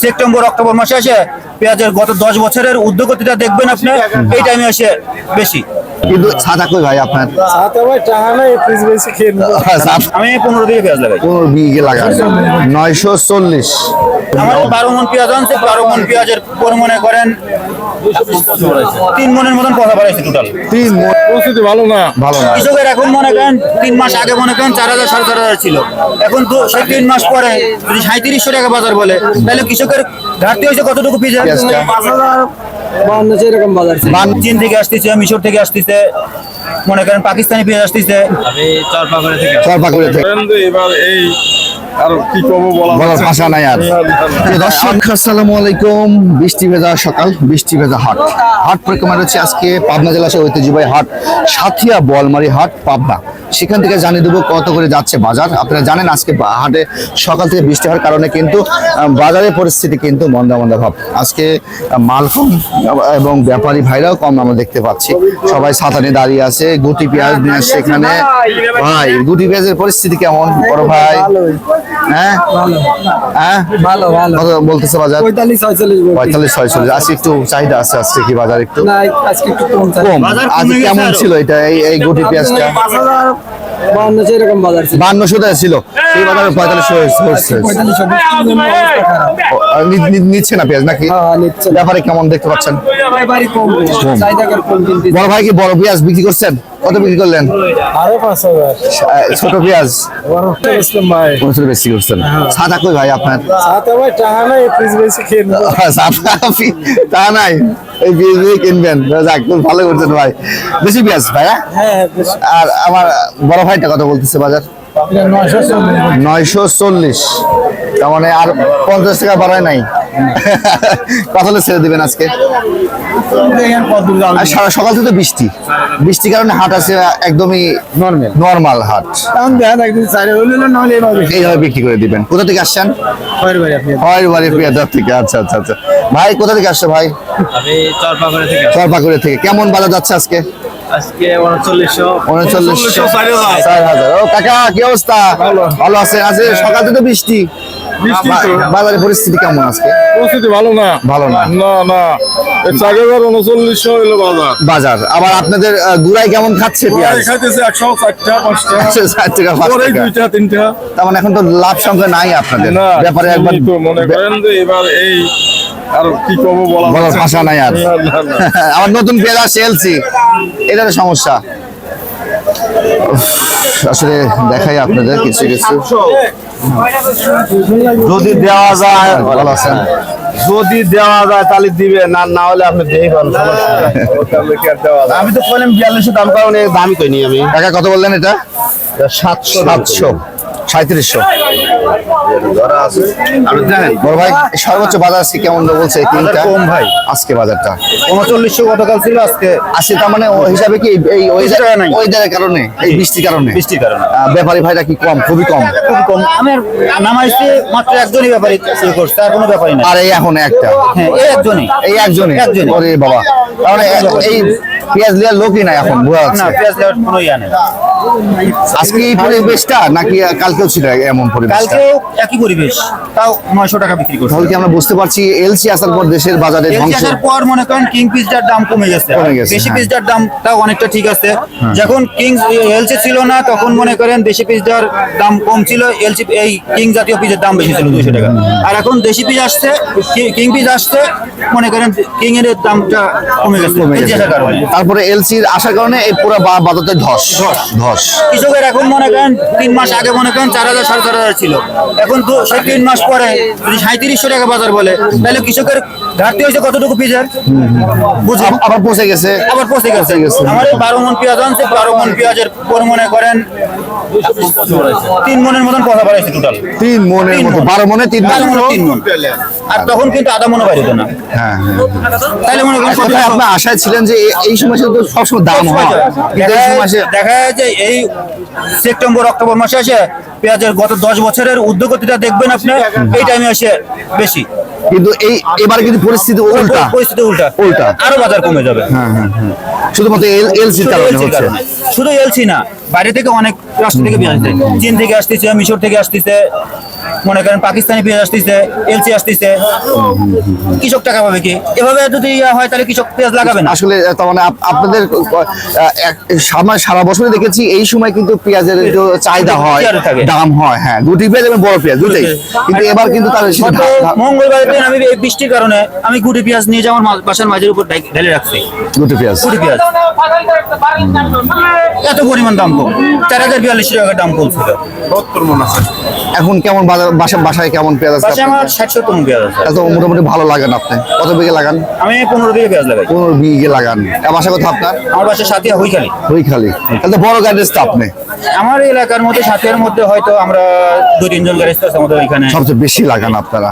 September October মাসে আসে পেঁয়াজের গত দশ বছরের উদ্যোগতিটা দেখবেন আপনি এই টাইমে আসে বেশি। কিন্তু ছাতা কই ভাই আপনার? সাথে ভাই টাকা নাই পিস বেশি খেয়ে আমি পনেরো দিকে পেঁয়াজ লাগাই। পনেরো বিঘে লাগান। নয়শো চল্লিশ। আমার বারো মন পেঁয়াজ আনছে বারো মন পেঁয়াজের পরিমাণে করেন তিন মনের মতন কথা বাড়াইছে টোটাল তিন মণ পরিস্থিতি ভালো না। ভালো না। কৃষকের এখন মনে করেন তিন মাস আগে মনে করেন চার হাজার সাড়ে চার হাজার ছিল। এখন তো সেই তিন মাস পরে যদি সাঁত্রিশশো টাকা বাজার বলে তাহলে কৃষকের ঘাটতি হয়েছে কতটুকু পিজা বান্ন এরকম বাজার বান চীন থেকে আসতেছে মিশর থেকে আসতেছে। মনে করেন পাকিস্তানি পেঁয়াজ আসতেছে। চরপাকুড়ে থেকে কিন্তু এবার এই আর কি করব বলা বলার যাচ্ছে না। ভাষা নাই আর। প্রিয় দর্শক আলাইকুম। বৃষ্টি ভেজা সকাল বৃষ্টি ভেজা হাট। হাট পরিক্রমা রয়েছে আজকে পাবনা জেলা সহ ঐতিহ্যবাহী হাট সাথিয়া বলমারি হাট পাবনা। সেখান থেকে জানিয়ে দেবো কত করে যাচ্ছে বাজার। আপনারা জানেন আজকে হাটে সকাল থেকে বৃষ্টি হওয়ার কারণে কিন্তু বাজারের পরিস্থিতি কিন্তু মন্দা মন্দা ভাব। আজকে মাল কম এবং ব্যাপারী ভাইরাও কম আমরা দেখতে পাচ্ছি। সবাই ছাতা নিয়ে দাঁড়িয়ে আছে গুটি পেঁয়াজ নিয়ে আসছে এখানে। ভাই গুটি পেঁয়াজের পরিস্থিতি কেমন? বড় ভাই? হ্যাঁ? হ্যাঁ? ভালো ভালো। বলতেছে বাজার? পঁয়তাল্লিশ ছয়চল্লিশ পঁয়তাল্লিশ ছয়চল্লিশ। আজকে একটু চাহিদা আছে আজকে কি বাজার একটু? না আজকে একটু কম চাই। কম। বাজার আজ কেমন ছিল এটা এই গুটি পেঁয়াজটা? ছিল। বান্নশো টাকা ছিল। সেই বাজারে পঁয়তাল্লিশ পঁয়তাল্লিশ অবস্থা নিচ্ছে না পেঁয়াজ নাকি? হ্যাঁ, নিচ্ছে। ব্যাপারে কেমন দেখতে পাচ্ছেন? বড় ভাই কি বড় পেঁয়াজ বিক্রি করছেন? কত বিক্রি করলেন? ছোট পেঁয়াজ? করছেন। সাদা কই ভাই আপনার? তা নাই এই দিয়ে কিনবেন। যাক ভালো করছেন ভাই। বেশি পেঁয়াজ ভাই হ্যাঁ? হ্যাঁ। আর আমার বড় ভাইটা কত বলতেছে বাজার? নয়শো চল্লিশ। তার মানে আর পঞ্চাশ টাকা বাড়ায় নাই। কত ছেড়ে দিবেন আজকে। সারা সকাল থেকে তো বৃষ্টি। বৃষ্টির কারণে হাট আছে একদমই Normal। নর্মাল হাট। এইভাবে। বিক্রি করে দিবেন। কোথা থেকে আসছেন? হয়। হয় পিয়াদার থেকে। আচ্ছা আচ্ছা আচ্ছা। ভাই কোথা থেকে আসছে ভাই? থেকে চরপাকুড়ে থেকে। কেমন বাজার যাচ্ছে আজকে? আজকে ও কাকা কি অবস্থা? ভালো। আছে আজকে সকাল থেকে তো বৃষ্টি। বাজারের পরিস্থিতি কেমন আজকে? পরিস্থিতি ভালো না। ভালো না। না না। উনচল্লিশশো বাজার। বাজার। আবার আপনাদের গুড়াই কেমন খাচ্ছে খাইতেছে একশো চারটা পাঁচটা। একশো ষাট টাকা পাঁচ দুইটা তিনটা। তার মানে এখন তো লাভ সংখ্যা নাই আপনাদের। ব্যাপারে একবার মনে করেন যে এবার এই আর কি করব বলা। ভাষা নাই আর। আমার নতুন পেঁয়াজ এলসি। এটার সমস্যা। আসলে দেখাই আপনাদের কিছু কিছু। যদি দেওয়া যায় ভালো আছেন? যদি দেওয়া যায় তাহলে দিবে না না হলে আপনি দেই পান আমি তো বললাম বিয়াল্লিশশো দাম কারণ দামি কইনি আমি। টাকা কত বললেন এটা? সাতশো সাতশো। সাঁত্রিশশো। বড় ভাই সর্বোচ্চ বাজার আজকে কেমন বলছে তিনটা? কম ভাই। আজকে বাজারটা। উনচল্লিশশো গতকাল ছিল আজকে আজকে তার মানে ওই হিসাবে কি এই। ওয়েদারের কারণে এই বৃষ্টির কারণে? বৃষ্টির কারণে। ব্যাপারী ভাইরা কি কম? খুবই কম। খুব কম। আমার নামাইছে মাত্র একজনই ব্যাপারী শুরু করছে আর কোনো ব্যাপারই না আর এই এখন একটা? হ্যাঁ এই একজনই। এই একজনই? একজনই। ওরে বাবা। তাহলে এই পেঁয়াজ লিয়ার লোকই নাই এখন বোঝা না যাচ্ছে পেঁয়াজ দেওয়ার কোনো ইয়া নেই। আজকে এই পরিবেশটা নাকি কালকেও ছিল এমন পরিবেশটা? কালকেও একই পরিবেশ তাও নয়শো টাকা বিক্রি করছে। তাহলে কি আমরা বুঝতে পারছি এলসি আসার পর দেশের বাজারে ধ্বংস? আসার পর মনে করেন কিং পিসটার দাম কমে গেছে। দেশি হ্যাঁ। পিসটার দামটাও অনেকটা ঠিক আছে। যখন কিং এলসি ছিল না তখন মনে করেন দেশি পিসটার দাম কম ছিল এলসি এই কিং জাতীয় পিসের দাম বেশি ছিল দুইশো টাকা। আর এখন দেশি পিস আসছে কিং পিস আসছে মনে করেন কিং এর দামটা কমে গেছে। তারপরে এলসির আসার কারণে এই পুরো বা- বাজারটা ধস। ধস। কৃষকের এখন মনে করেন তিন মাস আগে মনে করেন চার হাজার সাড়ে চার হাজার ছিল। এখন তো সেই তিন মাস পরে যদি সাঁত্রিশশো টাকা বাজার বলে তাহলে কৃষকের ঘাটতি হয়েছে কতটুকু পিসের বুঝুন আব- আবার পৌঁছে গেছে। আবার পচে গেছে। আমার বারো মন পেঁয়াজ আনছে বারো মন পেঁয়াজের পরিমাণে করেন তিন মনের মতন কথা বাড়াইছে টোটাল তিন মনের মতো বারো মনে তিন মনে। তিন মন। আর তখন কিন্তু আধা মনে বাইরে না। হ্যাঁ হ্যাঁ তাহলে মনে করেন এক কথায় আশায় ছিলেন যে এই সময় তো সবসময় দাম হয়। দেখা যায় যে এই সেপ্টেম্বর অক্টোবর মাসে আসে পেঁয়াজের গত দশ বছরের উদ্যোগতিটা দেখবেন আপনি। এই টাইমে আসে বেশি। কিন্তু এই এবার কিন্তু পরিস্থিতি উল্টা। পরিস্থিতি উল্টা। উল্টা। আরও বাজার কমে যাবে। শুধুমাত্র এল এলসির কারণে হচ্ছে। শুধু এলসি না বাইরে থেকে অনেক রাষ্ট্র থেকে আসছে। চীন থেকে আসতেছে মিশর থেকে আসতেছে। মনে করেন পাকিস্তানি পেঁয়াজ আসতেছে এলসি আসতেছে। কৃষক টাকা পাবে কি? এভাবে যদি হয় তাহলে কৃষক পেঁয়াজ লাগাবে না। আসলে তার মানে আপনাদের সারা বছরই দেখেছি এই সময় কিন্তু পেঁয়াজের চাহিদা হয় দাম হয় হ্যাঁ গুটি পেঁয়াজ এবং বড় পেঁয়াজ দুটাই কিন্তু এবার কিন্তু তার মঙ্গলবারের দিন আমি এই বৃষ্টির কারণে আমি গুটি পেঁয়াজ নিয়ে যাওয়ার বাসার মাঝের উপর ঢেলে রাখছি। গুটি পেঁয়াজ। গুটি পেঁয়াজ। এত পরিমাণ দাম কম। চার হাজার বিয়াল্লিশ টাকার দাম কম ছিল। সত্তর মন আছে এখন কেমন বাজার বাসা বাসায় কেমন পেঁয়াজ আছে আমার মন পেঁয়াজ আছে। এত মোটামুটি ভালো লাগান আপনি। কত বিঘে লাগান? আমি পনেরো বিঘে পেঁয়াজ লাগাই। পনেরো বিঘে লাগান। আর বাসা কথা আপনার? আমার বাসা সাথিয়া হইখালি। হইখালি। তাহলে বড় গ্যারেজ তো আপনি? আমার এলাকার মধ্যে সাতিয়ার মধ্যে হয়তো আমরা দুই তিনজন গ্যারেজ আমাদের ওইখানে সবচেয়ে বেশি লাগান আপনারা।